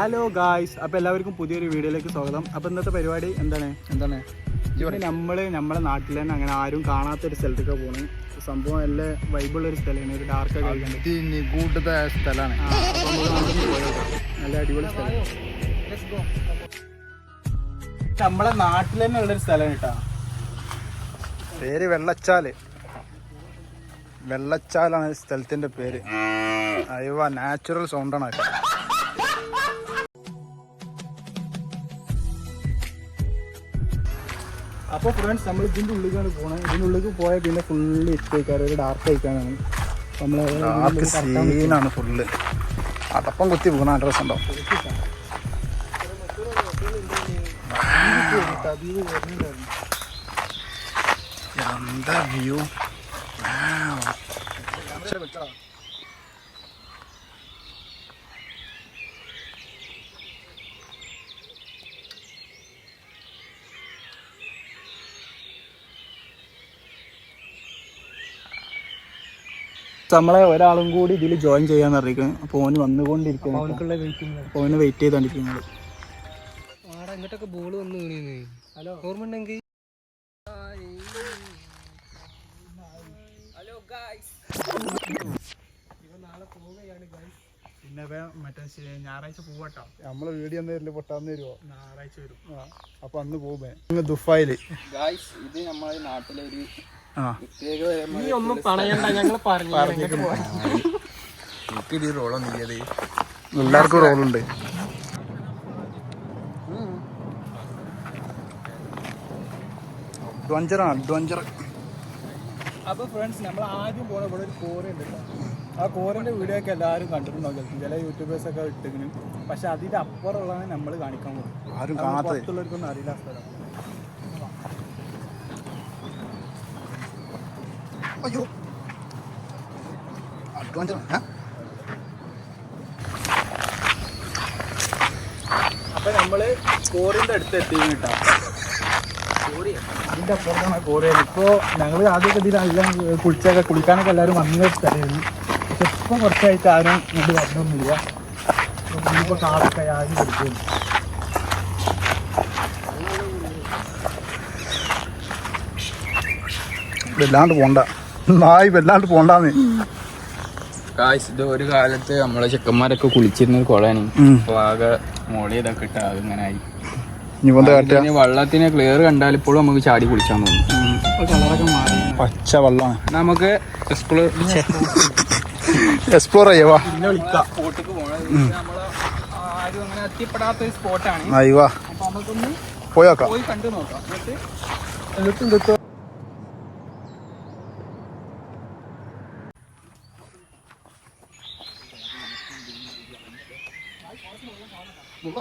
Hello guys അപ്പൊ എല്ലാവർക്കും പുതിയൊരു വീഡിയോയിലേക്ക് സ്വാഗതം. അപ്പൊ ഇന്നത്തെ പരിപാടി എന്താണ്? എന്താണ്? ഇവിടെ നമ്മൾ നമ്മളെ നാട്ടിൽ തന്നെ അങ്ങനെ ആരും കാണാത്ത ഒരു സ്ഥലത്തൊക്കെ പോണു. സംഭവം നല്ല വൈബുള്ള ഒരു സ്ഥലമാണ് ഒരു ഡാർക്ക് സ്ഥലമാണ് നല്ല അടിപൊളി സ്ഥലം. നമ്മളെ നാട്ടിൽ തന്നെ ഉള്ളൊരു സ്ഥലം കേട്ടാ പേര് വെള്ളച്ചാൽ. വെള്ളച്ചാലാണ് സ്ഥലത്തിന്റെ പേര്. അയവ നാച്ചുറൽ സൗണ്ടാണ് അത്. അപ്പോൾ ഫ്രണ്ട്സ് നമ്മൾ ഇതിന്റെ ഉള്ളിലേക്കാണ് പോണേ. ഇതിന്റെ ഉള്ളിലേക്ക് പോയാൽ പിന്നെ ഫുള്ള് ഇട്ടേക്കാറ് ഒരു ഡാർക്ക് ആയിക്കാനാണ് നമ്മൾ സീനാണ് ഫുള്ള് അടപ്പം കുത്തി പോകുന്ന അഡ്രസ് ഉണ്ടോ? എന്താ വ്യൂ നമ്മളെ ഒരാളും കൂടി ഇതിൽ ജോയിൻ ചെയ്യാൻ അറിയിക്കണം അപ്പോൾ ഓന് വന്നുകൊണ്ടിരിക്കുന്നു ഓന് വെയിറ്റ് ചെയ്തോണ്ടിരിക്കുന്നത്. ആടെ ഇങ്ങോട്ടൊക്കെ ബോൾ വന്ന് വീണീന്ന്. ഹലോ. ഓർമ്മ ഉണ്ടെങ്കിൽ പിന്നെ മറ്റേ ഞായറാഴ്ച പോവാട്ടോ. നമ്മളെ വീഡിയോ എന്തായാലും പൊട്ടാന്ന് വരുമോ ഞായറാഴ്ച വരും. അപ്പൊ അന്ന് പോകുമ്പോ ദുഫായിൽ. ഗായ്സ് ഇത് നമ്മളെ നാട്ടിലെ ഒരു ആ നീ ഒന്നും പറയണ്ട ഞങ്ങൾ പറഞ്ഞു എല്ലാവർക്കും റോളുണ്ട് അഡ്വഞ്ചർ അഡ്വഞ്ചർ അപ്പോൾ ഫ്രണ്ട്സ് നമ്മൾ ആദ്യം പോണ ഇവിടെ ഒരു കോരയുണ്ട് ആ കോരന്റെ വീഡിയോ ഒക്കെ എല്ലാവരും കണ്ടിട്ടുണ്ടാവും ചില യൂട്യൂബേഴ്സ് ഒക്കെ ഇട്ടെങ്കിലും പക്ഷെ അതിന്റെ അപ്പുറമുള്ളതാണ് നമ്മൾ കാണിക്കാൻ പോകുന്നത് പുറത്തുള്ളവർക്കൊന്നും അറിയില്ല സ്ഥലം. അയ്യോ. അഡ്വാൻസ് അപ്പൊ നമ്മൾ കോറിന്റെ അടുത്ത് എത്തിയും കേട്ടോ. അതിന്റെ അപ്പുറത്താണ് കോറിയത് ഇപ്പോ ഞങ്ങൾ ആദ്യമൊക്കെ ഇതിൽ നല്ല കുളിച്ചൊക്കെ കുളിക്കാനൊക്കെ എല്ലാവരും വന്ന സ്ഥലമായിരുന്നു. പക്ഷെ ഇപ്പൊ കുറച്ചായിട്ട് ആരും ഇങ്ങോട്ട് വരണമൊന്നുമില്ല ഇപ്പൊ കാടൊക്കെ ആദ്യം കൊടുക്കുന്നു ഇതെല്ലാണ്ട് പോണ്ട. നായി വല്ലാണ്ട് പോണ്ടാന്ന്. കാശ് ഇത് ഒരു കാലത്ത് നമ്മളെ ചെക്കന്മാരൊക്കെ കുളിച്ചിരുന്ന കുളാണ്. അപ്പൊ ആകെ മോളി ഇതൊക്കെ ഇട്ട് അത് ഇങ്ങനെ ആയി. വെള്ളത്തിന് ക്ലിയർ കണ്ടാൽ ഇപ്പോഴും നമുക്ക് ചാടി കുളിച്ചാൻ തോന്നും. പച്ച വെള്ളമാണ് നമുക്ക് എക്സ്പ്ലോർ എക്സ്പ്ലോർ ചെയ്യവാ പിന്നെ വിളിക്കാം സ്പോട്ടിക്ക് പോകണം നമ്മൾ ആരും അങ്ങനെ എത്തിപ്പെടാത്ത ഒരു സ്പോട്ടാണ് അയ്യവാ അപ്പൊ നമുക്കൊന്ന് പോയോക്കാം പോയി കണ്ടു നോക്കാം എന്നിട്ട് എന്നിട്ട് എന്തൊക്കെ ഇത്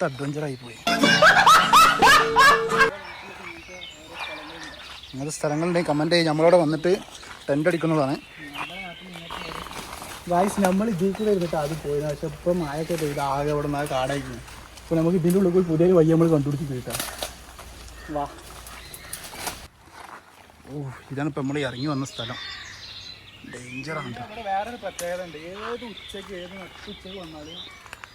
വല്ലാത്ത അഡ്വഞ്ചർ ആയി പോയി നിങ്ങളുടെ സ്ഥലങ്ങളുണ്ടെങ്കിൽ കമന്റ് ചെയ്യും. നമ്മളവിടെ വന്നിട്ട് ടെന്റ് അടിക്കുന്നതാണ്. വായിസ് നമ്മൾ ഇതിൽ കൂടെ ഇരുന്നിട്ട് ആദ്യം പോയത് പക്ഷെ ഇപ്പം മഴയൊക്കെ പെയ്ത് ആകെ അവിടെ നിന്ന് കാടായിരിക്കും അപ്പോൾ നമുക്ക് ഇതിന്റെ ഉള്ളിൽ പോയി പുതിയൊരു വഴി നമ്മൾ കണ്ടുപിടിച്ച് കേട്ടോ വാ. ഓ ഇതാണ് ഇപ്പം നമ്മൾ ഇറങ്ങി വന്ന സ്ഥലം. ഡേഞ്ചറാണ് വേറൊരു പ്രത്യേകത ഉണ്ട് ഏത് ഉച്ചയ്ക്ക് ഏത് ഉച്ചയ്ക്ക് വന്നാലും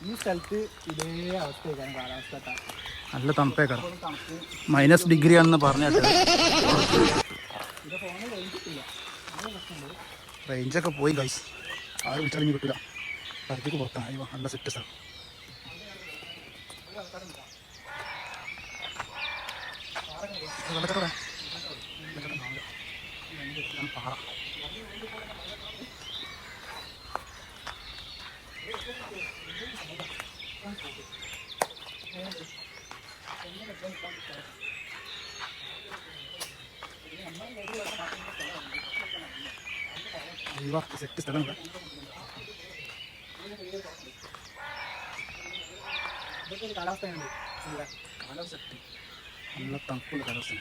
ഈ സ്ഥലത്ത് ഇതേ അവസ്ഥയൊക്കെയാണ് കാലാവസ്ഥ. നല്ല തണുപ്പേക്കാരം ഇപ്പോഴും മൈനസ് ഡിഗ്രി ആണെന്ന് കഴിഞ്ഞിട്ടില്ല റേഞ്ചൊക്കെ പോയി ഗൈസ് ആരും വിളിച്ചറിഞ്ഞ് കിട്ടില്ല പരിധിക്ക് പുറത്താണ് നല്ല സെറ്റ് സ്ഥലം. പാറ. സെറ്റ് സ്ഥലം. ഇതൊക്കെ ഒരു കാലാവസ്ഥയാണ്. കാലാവസ്ഥ നല്ല തണുപ്പുള്ള കാലാവസ്ഥ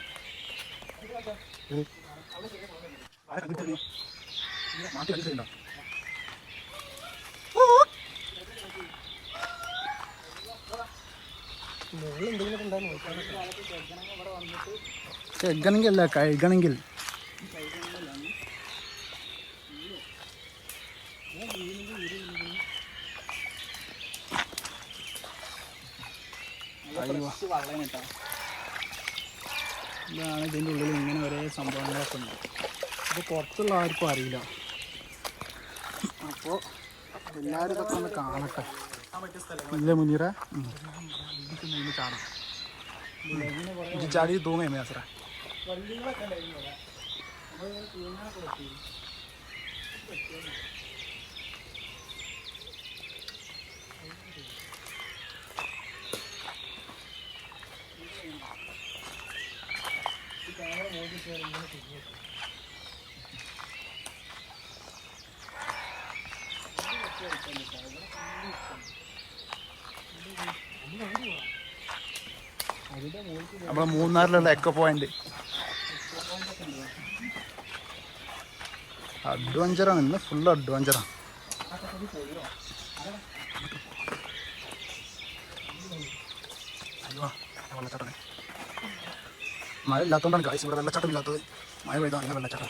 നാട്ടിൽ കഴുകണമെങ്കിൽ അല്ല കഴുകണമെങ്കിൽ ഇതാണ് ഇതിന്റെ ഉള്ളിൽ ഇങ്ങനെ ഒരേ സംഭവങ്ങളൊക്കെ ഉണ്ട്. അപ്പോൾ പുറത്തുള്ള ആർക്കും അറിയില്ല. അപ്പോൾ എല്ലാവരും ഇതൊക്കെ ഒന്ന് കാണട്ടെ. ഇല്ല മുനീറ? ചാടാം ഇത് ചാടി തൂങ്ങേ മേസറ നമ്മളെ മൂന്നാറിലുള്ള എക്കോ പോയിന്റ് അഡ്വഞ്ചറാണ് ഇന്ന് ഫുൾ അഡ്വഞ്ചറാണ് മഴ ഇല്ലാത്തതുകൊണ്ടാണ് കാഴ്ച ഇവിടെ വെള്ളച്ചാട്ടം ഇല്ലാത്തത്. മഴ പെയ്താൽ വെള്ളച്ചാട്ടം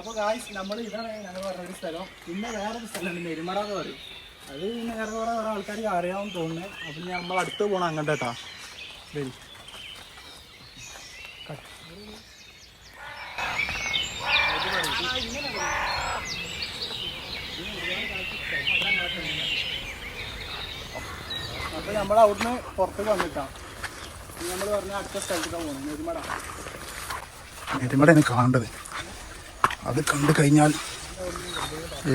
അപ്പോൾ ഗായ്സ് നമ്മൾ ഇതാണ് ഞങ്ങൾ പറഞ്ഞ ഒരു സ്ഥലം. പിന്നെ വേറൊരു സ്ഥലമുണ്ട് നെരുമട എന്ന് പറയും. അത് പിന്നെ വേറെ കുറേ കുറേ ആൾക്കാർക്ക് അറിയാമെന്ന് തോന്നുന്നത് അപ്പം ഞാൻ നമ്മൾ അടുത്ത് പോകണം അങ്ങോട്ട് കേട്ടോ. ശരി അപ്പം നമ്മൾ അവിടുന്ന് പുറത്തേക്ക് വന്നിട്ടാണ് നമ്മൾ പറഞ്ഞ അടുത്ത സ്ഥലത്തേക്കാണ് പോകുന്നത് നെരുമട നെരുമടയാണ് കാണേണ്ടത്. അത് കണ്ടു കഴിഞ്ഞാൽ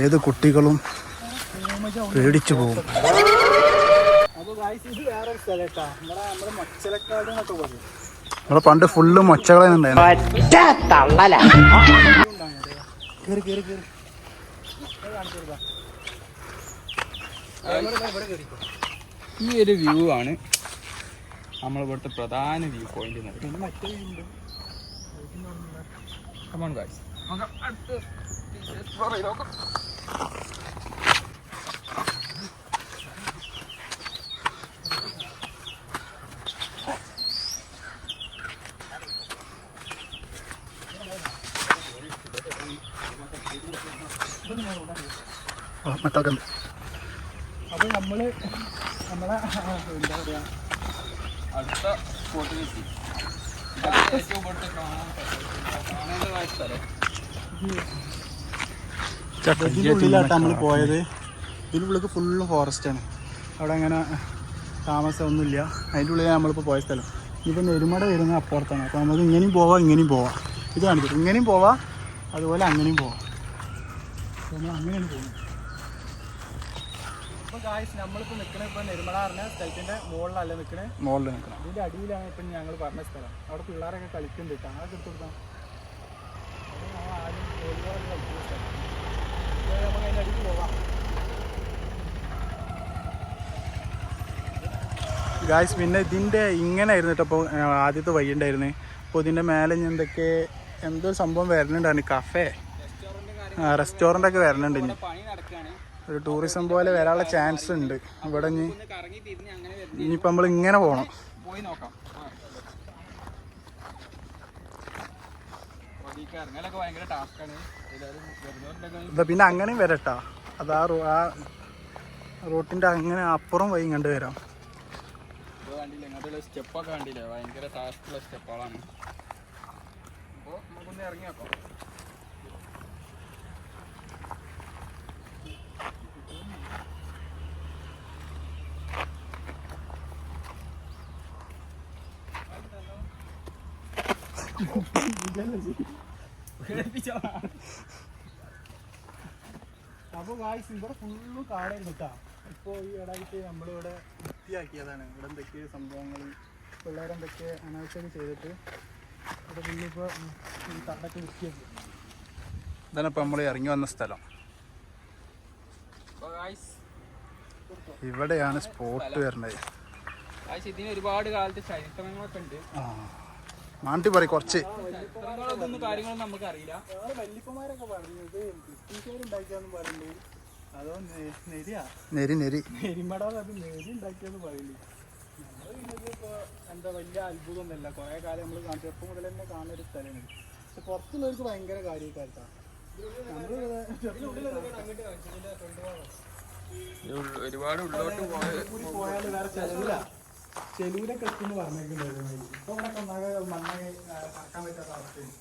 ഏത് കുട്ടികളും പേടിച്ചു പോകും. നമ്മളെ പണ്ട് ഫുള്ള് മൊച്ചകളെ. ഈ ഒരു വ്യൂ ആണ് നമ്മളിവിടുത്തെ പ്രധാന വ്യൂ പോയിന്റ് നടക്കുന്നത് മറ്റേ കമോൺ ഗായ്സ് അടുത്ത് മറ്റൊക്കെ അപ്പോൾ നമ്മൾ എന്താ പറയാ അടുത്ത സ്പോട്ടിലെത്തി ഏറ്റവും കൂടുതൽ കാണാൻ കാണേണ്ടതായ സ്ഥലം ഇതിന്റെ ഉള്ളിലാട്ടോ നമ്മൾ പോയത്. ഇതിന്റെ ഉള്ളിൽ ഫുള്ള് ഫോറസ്റ്റ് ആണ്. അവിടെ അങ്ങനെ താമസമൊന്നുമില്ല. അതിന്റെ ഉള്ളിൽ നമ്മളിപ്പോൾ പോയ സ്ഥലം. ഇനിയിപ്പോൾ നെരുമട വരുന്ന അപ്പുറത്താണ്. അപ്പോൾ നമുക്ക് ഇങ്ങനെയും പോവാം ഇങ്ങനെയും പോവാം. ഇത് കാണിച്ചിട്ട് ഇങ്ങനെയും പോവാം അതുപോലെ അങ്ങനെയും പോവാം. നമ്മൾ അങ്ങനെയാണ് പോകുന്നത്. അപ്പോൾ ഗായ്സ് നമ്മളിപ്പോൾ നിൽക്കണത് ഇപ്പോൾ നെരുമട പറഞ്ഞ സ്ഥലത്തിന്റെ മുകളിലല്ല നിൽക്കണേ മുകളിൽ നിൽക്കണം. ഇതിന്റെ അടിയിലാണ് ഇപ്പം ഞങ്ങൾ പറഞ്ഞ സ്ഥലം. അവിടെ പിള്ളേരൊക്കെ കളിക്കുന്നുണ്ട്. കേട്ടോ അതൊക്കെ എടുത്തു കൊടുക്കാം ഗായ്സ് പിന്നെ ഇതിന്റെ ഇങ്ങനെ ആയിരുന്നു കേട്ടോ അപ്പോൾ ആദ്യത്തെ വഴി അപ്പോൾ ഇതിന്റെ മേലെ ഞാൻ എന്തൊക്കെ എന്തോ സംഭവം വരണുണ്ടായിരുന്നു കഫേ റെസ്റ്റോറന്റ് ഒക്കെ വരുന്നുണ്ട് ഇനി. ഒരു ടൂറിസം പോലെ വരാനുള്ള ചാൻസ് ഉണ്ട്. ഇവിടെ ഇനി ഇനിയിപ്പോൾ നമ്മൾ ഇങ്ങനെ പോകണം പോയി നോക്കാം ആ. വഴിക്ക് ഇറങ്ങലൊക്കെ ഭയങ്കര ടാസ്ക്കാണ് ഏതായാലും വരുന്നവരുണ്ടെങ്കിൽ ഇതാ പിന്നെ അങ്ങനെയും വരട്ടാ. അതാ റോ- ആ റോട്ടിന്റെ അങ്ങനെ അപ്പുറം വഴി കണ്ടു വരാം. സ്റ്റെപ്പൊക്കെ കണ്ടില്ലേ? ഭയങ്കര ടാസ്കുള്ള സ്റ്റെപ്പുകളാണ് അപ്പോൾ നമുക്കൊന്ന് ഇറങ്ങി നോക്കാം. അപ്പോൾ ഗായ്സ് ഇവിടെ ഫുള്ള് കാടായിരുന്നു കേട്ടോ ഇപ്പോൾ ഈ ഇടയ്ക്ക് നമ്മളിവിടെ വൃത്തിയാക്കിയതാണ്. ഇവിടെ എന്തൊക്കെ സംഭവങ്ങൾ പിള്ളേരെന്തൊക്കെ അനാവശ്യം ചെയ്തിട്ട് ഇവിടെ ഫുള്ളിപ്പോൾ ഈ കടൊക്കെ വൃത്തിയാക്കി. ഇതാണ് ഇപ്പം നമ്മൾ ഇറങ്ങി വന്ന സ്ഥലം. ഇവിടെയാണ് സ്പോട്ട് വരുന്നത്. ഇതിന് ഒരുപാട് കാലത്ത് ചരിത്രങ്ങളൊക്കെ ഉണ്ട്. ആ. മാണ്ടി പറയും കുറച്ച്. നെരി നെരി എന്താ വലിയ അത്ഭുതമൊന്നുമല്ല കുറേ കാലം നമ്മൾ മുതൽ തന്നെ കാണുന്ന ഒരു സ്ഥലമാണ് പക്ഷെ പുറത്തുള്ളവർക്ക് ഭയങ്കര കാര്യക്കാർക്കാണ് നമ്മളിവിടെ ഇത് ഉള്ള- ഒരുപാട് ഉള്ളോട്ട് പോയ പോയാൽ വേറെ ചെലവില്ല ചെലവിലൊക്കെ എത്തുമെന്ന് പറഞ്ഞിട്ടുണ്ടായിരുന്നു ഇപ്പൊ ഇവിടെ ഒന്നാകെ മണ്ണെ കറക്കാൻ പറ്റാത്ത അവസ്ഥയാണ്.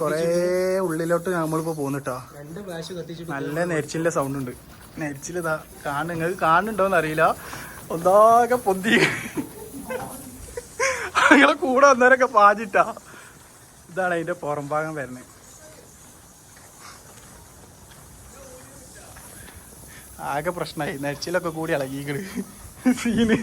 കുറേ ഉള്ളിലോട്ട് നമ്മളിപ്പോ കത്തിച്ചിട്ട് നല്ല നെരിച്ചിലിന്റെ സൗണ്ട് ഉണ്ട്. നെരിച്ചിൽ ഇതാ കാണും. നിങ്ങൾക്ക് കാണുന്നുണ്ടോന്ന് അറിയില്ല. ഒന്നാകെ പൊന്തി. നിങ്ങളെ കൂടെ വന്നവരൊക്കെ പാഞ്ഞിട്ടാ. ഇതാണ് അതിന്റെ പുറം ഭാഗം വരുന്നത്. ആകെ പ്രശ്നമായി. നെച്ചിലൊക്കെ കൂടി ഇളകിക്കണ് സീന്.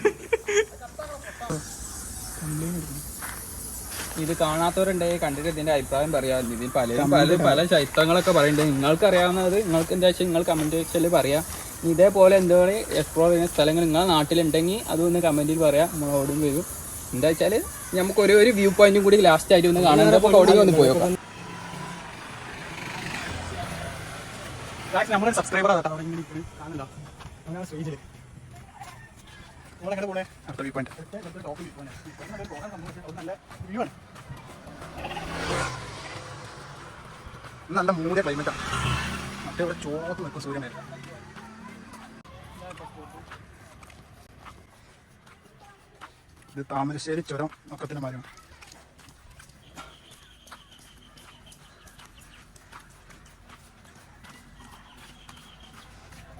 ഇത് കാണാത്തവരുണ്ടെങ്കിൽ കണ്ടിട്ട് ഇതിന്റെ അഭിപ്രായം പറയാം. ഇതിൽ പലരും പല പല ചരിത്രങ്ങളൊക്കെ പറയുന്നുണ്ട്. നിങ്ങൾക്ക് അറിയാവുന്നത് നിങ്ങൾക്ക് എന്താ വെച്ചാൽ നിങ്ങൾ കമന്റ് സെക്ഷനിൽ പറയാം. ഇതേപോലെ എന്താണ് എക്സ്പ്ലോർ ചെയ്യുന്ന സ്ഥലങ്ങൾ നിങ്ങളുടെ നാട്ടിലുണ്ടെങ്കിൽ അതൊന്ന് കമന്റിൽ പറയാം. നമ്മൾ ഓടും വരും. എന്താ വെച്ചാൽ നമുക്ക് ഒരു ഒരു വ്യൂ പോയിന്റും കൂടി ലാസ്റ്റ് ആയിട്ട് ഒന്ന് കാണാൻ അപ്പോൾ പോയോ പോണേ? അടുത്ത വ്യൂ പോയിന്റ് ടോപ്പിൽ പോകാൻ നല്ല വ്യൂ ആണ്. നല്ല മൂടിയ ക്ലൈമറ്റാണ് മറ്റേ ഇവിടെ ചോത്ത് നിൽക്കും സൂര്യൻ ഇത് താമരശ്ശേരി ചുരം ഒക്കത്തിന് മരം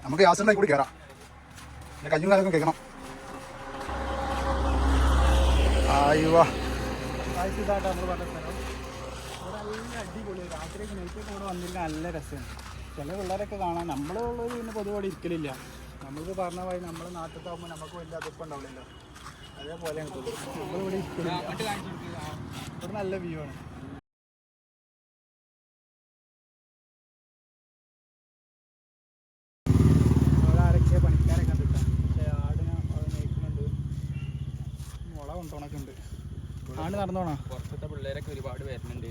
നമുക്ക് യാസറിനായി കൂടി കയറാം. പിന്നെ കഞ്ഞും കാലൊക്കെ കേൾക്കണം. നല്ല രസമാണ് ചില പിള്ളേരൊക്കെ കാണാൻ നമ്മളുള്ളത് പിന്നെ പൊതുവോടെ ഇരിക്കലില്ല. നമ്മൾക്ക് പറഞ്ഞ വഴി നമ്മുടെ നാട്ടിലത്താകുമ്പോൾ നമുക്ക് വലിയ അതിപ്പം ഉണ്ടാവില്ലല്ലോ. അതേപോലെയാണ് നമ്മളിവിടെ ഇവിടെ നല്ല വ്യൂ ആണ്. കൊണ്ടോണൊക്കെ ഉണ്ട് ആട് നടന്നോണോ? പുറത്തത്തെ പിള്ളേരൊക്കെ ഒരുപാട് വരുന്നുണ്ട്.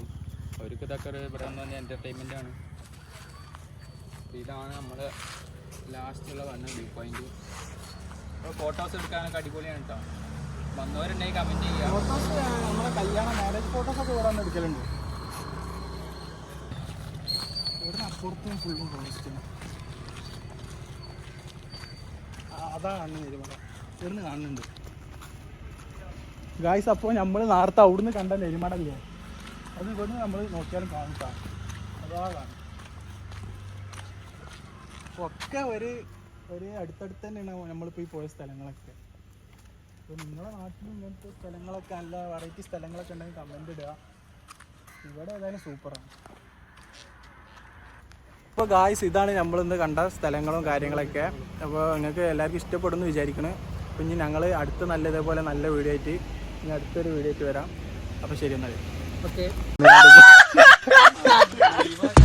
അവർക്ക് ഇതൊക്കെ ഒരു ഇവിടെ വന്ന എന്റർടൈൻമെന്റ് ആണ്. അപ്പൊ ഇതാണ് നമ്മൾ ലാസ്റ്റുള്ള വന്ന വ്യൂ പോയിന്റ് ഫോട്ടോസ് എടുക്കാനൊക്കെ അടിപൊളിയാണ് കേട്ടോ. കമന്റ് കല്യാണ മാരേജ് ഫോട്ടോസ് ഒക്കെ കാണുന്നുണ്ട്. ഗായ്സ് അപ്പോൾ നമ്മൾ നേരത്തെ അവിടുന്ന് കണ്ട നെരുമാടല്ലേ? അത് ഇവിടുന്ന് നമ്മൾ നോക്കിയാലും കാണിച്ചാണ് അതാ ഒക്കെ ഒരു ഒരു അടുത്തടുത്ത് തന്നെയാണ് നമ്മളിപ്പോൾ ഈ പോയ സ്ഥലങ്ങളൊക്കെ. അപ്പോൾ നിങ്ങളുടെ നാട്ടിൽ ഇങ്ങനത്തെ സ്ഥലങ്ങളൊക്കെ നല്ല വെറൈറ്റി സ്ഥലങ്ങളൊക്കെ ഉണ്ടെങ്കിൽ കമന്റ് ഇടുക. ഇവിടെ ഏതായാലും സൂപ്പറാണ് അപ്പോൾ ഗായ്സ് ഇതാണ് നമ്മളിന്ന് കണ്ട സ്ഥലങ്ങളും കാര്യങ്ങളൊക്കെ. അപ്പോൾ നിങ്ങൾക്ക് എല്ലാവർക്കും ഇഷ്ടപ്പെടുന്നു വിചാരിക്കണം അപ്പോൾ ഇനി ഞങ്ങൾ അടുത്ത നല്ല ഇതേപോലെ നല്ല വീഡിയോ ആയിട്ട് ഇനി അടുത്തൊരു വീഡിയോ ആയിട്ട് വരാം. അപ്പോൾ ശരി എന്നാൽ ഓക്കെ